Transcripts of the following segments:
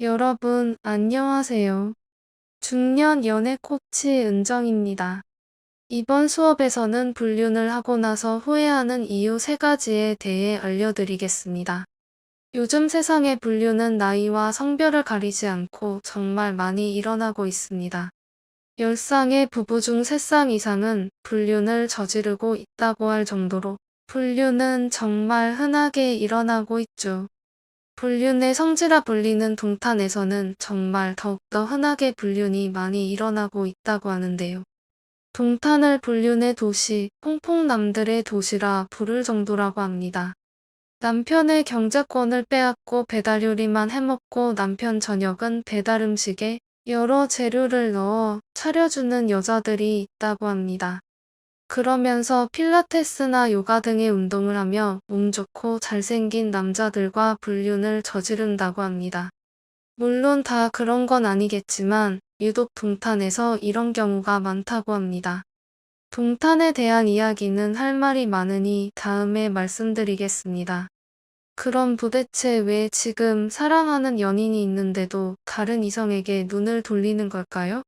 여러분, 안녕하세요. 중년 연애 코치 은정입니다. 이번 수업에서는 불륜을 하고 나서 후회하는 이유 세 가지에 대해 알려드리겠습니다. 요즘 세상의 불륜은 나이와 성별을 가리지 않고 정말 많이 일어나고 있습니다. 10쌍의 부부 중 3쌍 이상은 불륜을 저지르고 있다고 할 정도로 불륜은 정말 흔하게 일어나고 있죠. 불륜의 성지라 불리는 동탄에서는 정말 더욱더 흔하게 불륜이 많이 일어나고 있다고 하는데요. 동탄을 불륜의 도시, 퐁퐁남들의 도시라 부를 정도라고 합니다. 남편의 경제권을 빼앗고 배달 요리만 해먹고 남편 저녁은 배달 음식에 여러 재료를 넣어 차려주는 여자들이 있다고 합니다. 그러면서 필라테스나 요가 등의 운동을 하며 몸 좋고 잘생긴 남자들과 불륜을 저지른다고 합니다. 물론 다 그런 건 아니겠지만 유독 동탄에서 이런 경우가 많다고 합니다. 동탄에 대한 이야기는 할 말이 많으니 다음에 말씀드리겠습니다. 그럼 도대체 왜 지금 사랑하는 연인이 있는데도 다른 이성에게 눈을 돌리는 걸까요?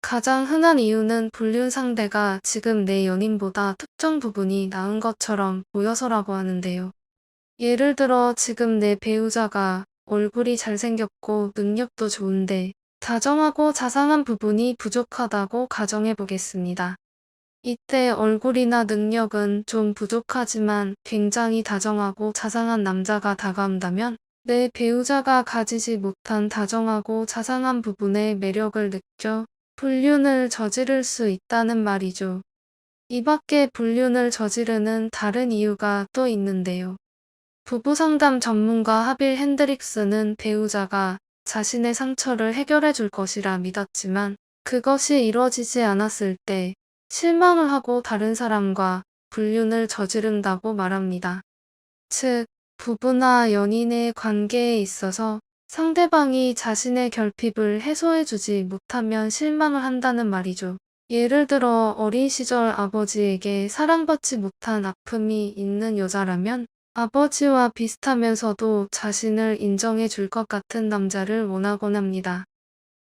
가장 흔한 이유는 불륜 상대가 지금 내 연인보다 특정 부분이 나은 것처럼 보여서라고 하는데요. 예를 들어 지금 내 배우자가 얼굴이 잘생겼고 능력도 좋은데 다정하고 자상한 부분이 부족하다고 가정해 보겠습니다. 이때 얼굴이나 능력은 좀 부족하지만 굉장히 다정하고 자상한 남자가 다가온다면 내 배우자가 가지지 못한 다정하고 자상한 부분의 매력을 느껴 불륜을 저지를 수 있다는 말이죠. 이 밖에 불륜을 저지르는 다른 이유가 또 있는데요. 부부 상담 전문가 하빌 핸드릭스는 배우자가 자신의 상처를 해결해 줄 것이라 믿었지만 그것이 이루어지지 않았을 때 실망을 하고 다른 사람과 불륜을 저지른다고 말합니다. 즉, 부부나 연인의 관계에 있어서 상대방이 자신의 결핍을 해소해주지 못하면 실망을 한다는 말이죠. 예를 들어 어린 시절 아버지에게 사랑받지 못한 아픔이 있는 여자라면 아버지와 비슷하면서도 자신을 인정해 줄 것 같은 남자를 원하곤 합니다.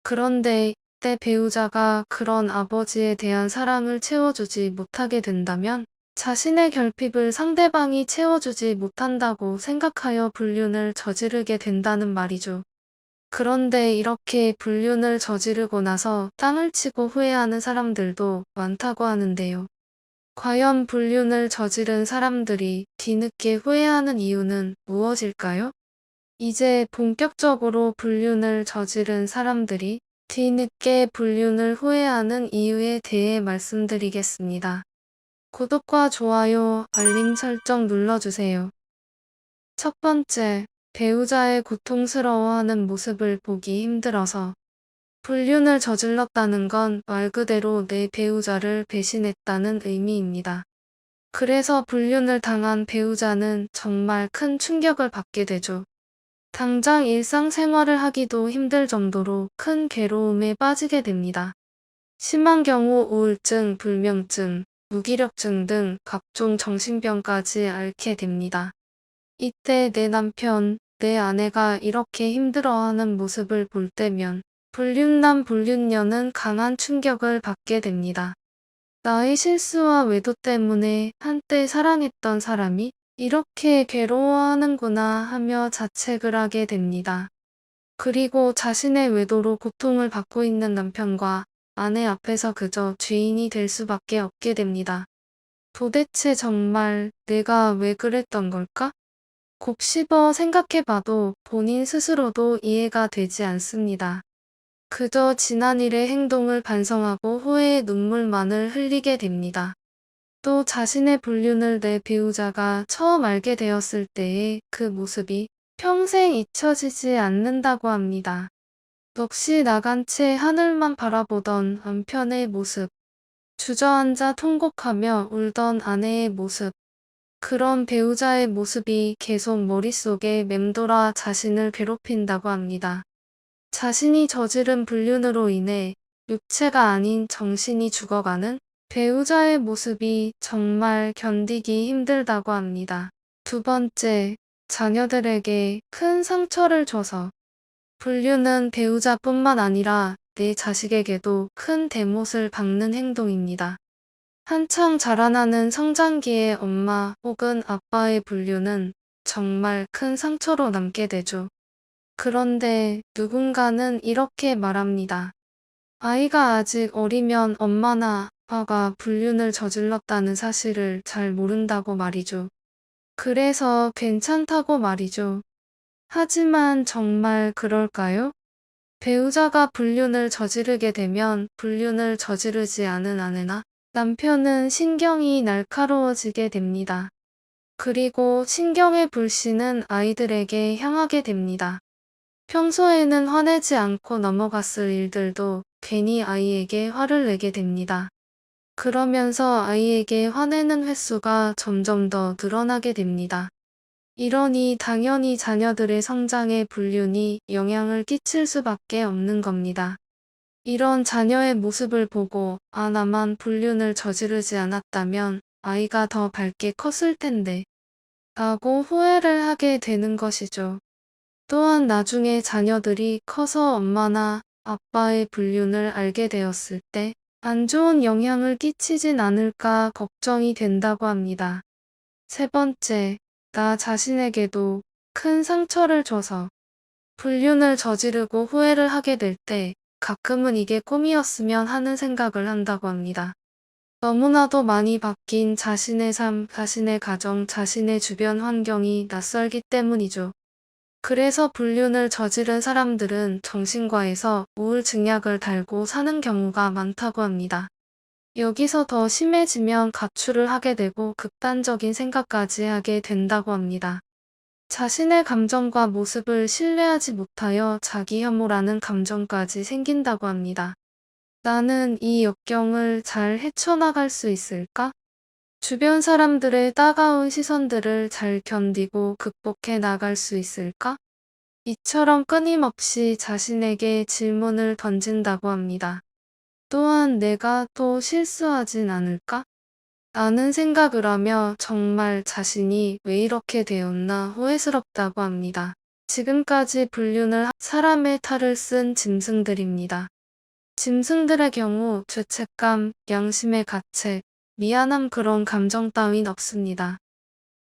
그런데 때 배우자가 그런 아버지에 대한 사랑을 채워주지 못하게 된다면 자신의 결핍을 상대방이 채워주지 못한다고 생각하여 불륜을 저지르게 된다는 말이죠. 그런데 이렇게 불륜을 저지르고 나서 땅을 치고 후회하는 사람들도 많다고 하는데요. 과연 불륜을 저지른 사람들이 뒤늦게 후회하는 이유는 무엇일까요? 이제 본격적으로 불륜을 저지른 사람들이 뒤늦게 불륜을 후회하는 이유에 대해 말씀드리겠습니다. 구독과 좋아요, 알림 설정 눌러주세요. 첫 번째, 배우자의 고통스러워하는 모습을 보기 힘들어서 불륜을 저질렀다는 건 말 그대로 내 배우자를 배신했다는 의미입니다. 그래서 불륜을 당한 배우자는 정말 큰 충격을 받게 되죠. 당장 일상생활을 하기도 힘들 정도로 큰 괴로움에 빠지게 됩니다. 심한 경우 우울증, 불면증, 무기력증 등 각종 정신병까지 앓게 됩니다. 이때 내 남편, 내 아내가 이렇게 힘들어하는 모습을 볼 때면 불륜남 불륜녀는 강한 충격을 받게 됩니다. 나의 실수와 외도 때문에 한때 사랑했던 사람이 이렇게 괴로워하는구나 하며 자책을 하게 됩니다. 그리고 자신의 외도로 고통을 받고 있는 남편과 아내 앞에서 그저 죄인이 될 수밖에 없게 됩니다. 도대체 정말 내가 왜 그랬던 걸까? 곱씹어 생각해봐도 본인 스스로도 이해가 되지 않습니다. 그저 지난 일의 행동을 반성하고 후회의 눈물만을 흘리게 됩니다. 또 자신의 불륜을 내 배우자가 처음 알게 되었을 때의 그 모습이 평생 잊혀지지 않는다고 합니다. 넋이 나간 채 하늘만 바라보던 남편의 모습, 주저앉아 통곡하며 울던 아내의 모습, 그런 배우자의 모습이 계속 머릿속에 맴돌아 자신을 괴롭힌다고 합니다. 자신이 저지른 불륜으로 인해 육체가 아닌 정신이 죽어가는 배우자의 모습이 정말 견디기 힘들다고 합니다. 두 번째, 자녀들에게 큰 상처를 줘서 불륜은 배우자뿐만 아니라 내 자식에게도 큰 대못을 박는 행동입니다. 한창 자라나는 성장기의 엄마 혹은 아빠의 불륜은 정말 큰 상처로 남게 되죠. 그런데 누군가는 이렇게 말합니다. 아이가 아직 어리면 엄마나 아빠가 불륜을 저질렀다는 사실을 잘 모른다고 말이죠. 그래서 괜찮다고 말이죠. 하지만 정말 그럴까요? 배우자가 불륜을 저지르게 되면 불륜을 저지르지 않은 아내나 남편은 신경이 날카로워지게 됩니다. 그리고 신경의 불씨는 아이들에게 향하게 됩니다. 평소에는 화내지 않고 넘어갔을 일들도 괜히 아이에게 화를 내게 됩니다. 그러면서 아이에게 화내는 횟수가 점점 더 늘어나게 됩니다. 이러니 당연히 자녀들의 성장에 불륜이 영향을 끼칠 수밖에 없는 겁니다. 이런 자녀의 모습을 보고 아 나만 불륜을 저지르지 않았다면 아이가 더 밝게 컸을 텐데 라고 후회를 하게 되는 것이죠. 또한 나중에 자녀들이 커서 엄마나 아빠의 불륜을 알게 되었을 때 안 좋은 영향을 끼치진 않을까 걱정이 된다고 합니다. 세 번째, 나 자신에게도 큰 상처를 줘서 불륜을 저지르고 후회를 하게 될 때 가끔은 이게 꿈이었으면 하는 생각을 한다고 합니다. 너무나도 많이 바뀐 자신의 삶, 자신의 가정, 자신의 주변 환경이 낯설기 때문이죠. 그래서 불륜을 저지른 사람들은 정신과에서 우울증 약을 달고 사는 경우가 많다고 합니다. 여기서 더 심해지면 가출을 하게 되고 극단적인 생각까지 하게 된다고 합니다. 자신의 감정과 모습을 신뢰하지 못하여 자기 혐오라는 감정까지 생긴다고 합니다. 나는 이 역경을 잘 헤쳐나갈 수 있을까? 주변 사람들의 따가운 시선들을 잘 견디고 극복해 나갈 수 있을까? 이처럼 끊임없이 자신에게 질문을 던진다고 합니다. 또한 내가 또 실수하진 않을까? 라는 생각을 하며 정말 자신이 왜 이렇게 되었나 후회스럽다고 합니다. 지금까지 불륜을 한 사람의 탈을 쓴 짐승들입니다. 짐승들의 경우 죄책감, 양심의 가책, 미안함 그런 감정 따윈 없습니다.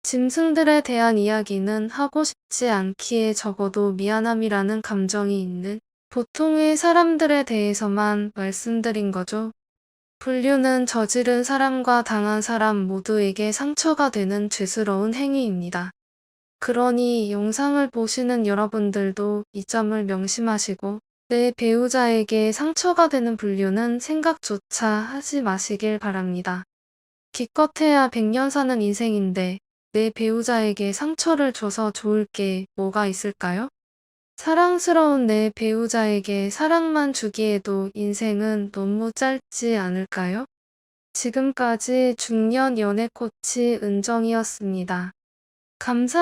짐승들에 대한 이야기는 하고 싶지 않기에 적어도 미안함이라는 감정이 있는 보통의 사람들에 대해서만 말씀드린 거죠. 불륜은 저지른 사람과 당한 사람 모두에게 상처가 되는 죄스러운 행위입니다. 그러니 영상을 보시는 여러분들도 이 점을 명심하시고 내 배우자에게 상처가 되는 불륜은 생각조차 하지 마시길 바랍니다. 기껏해야 100년 사는 인생인데 내 배우자에게 상처를 줘서 좋을 게 뭐가 있을까요? 사랑스러운 내 배우자에게 사랑만 주기에도 인생은 너무 짧지 않을까요? 지금까지 중년 연애 코치 은정이었습니다. 감사합니다.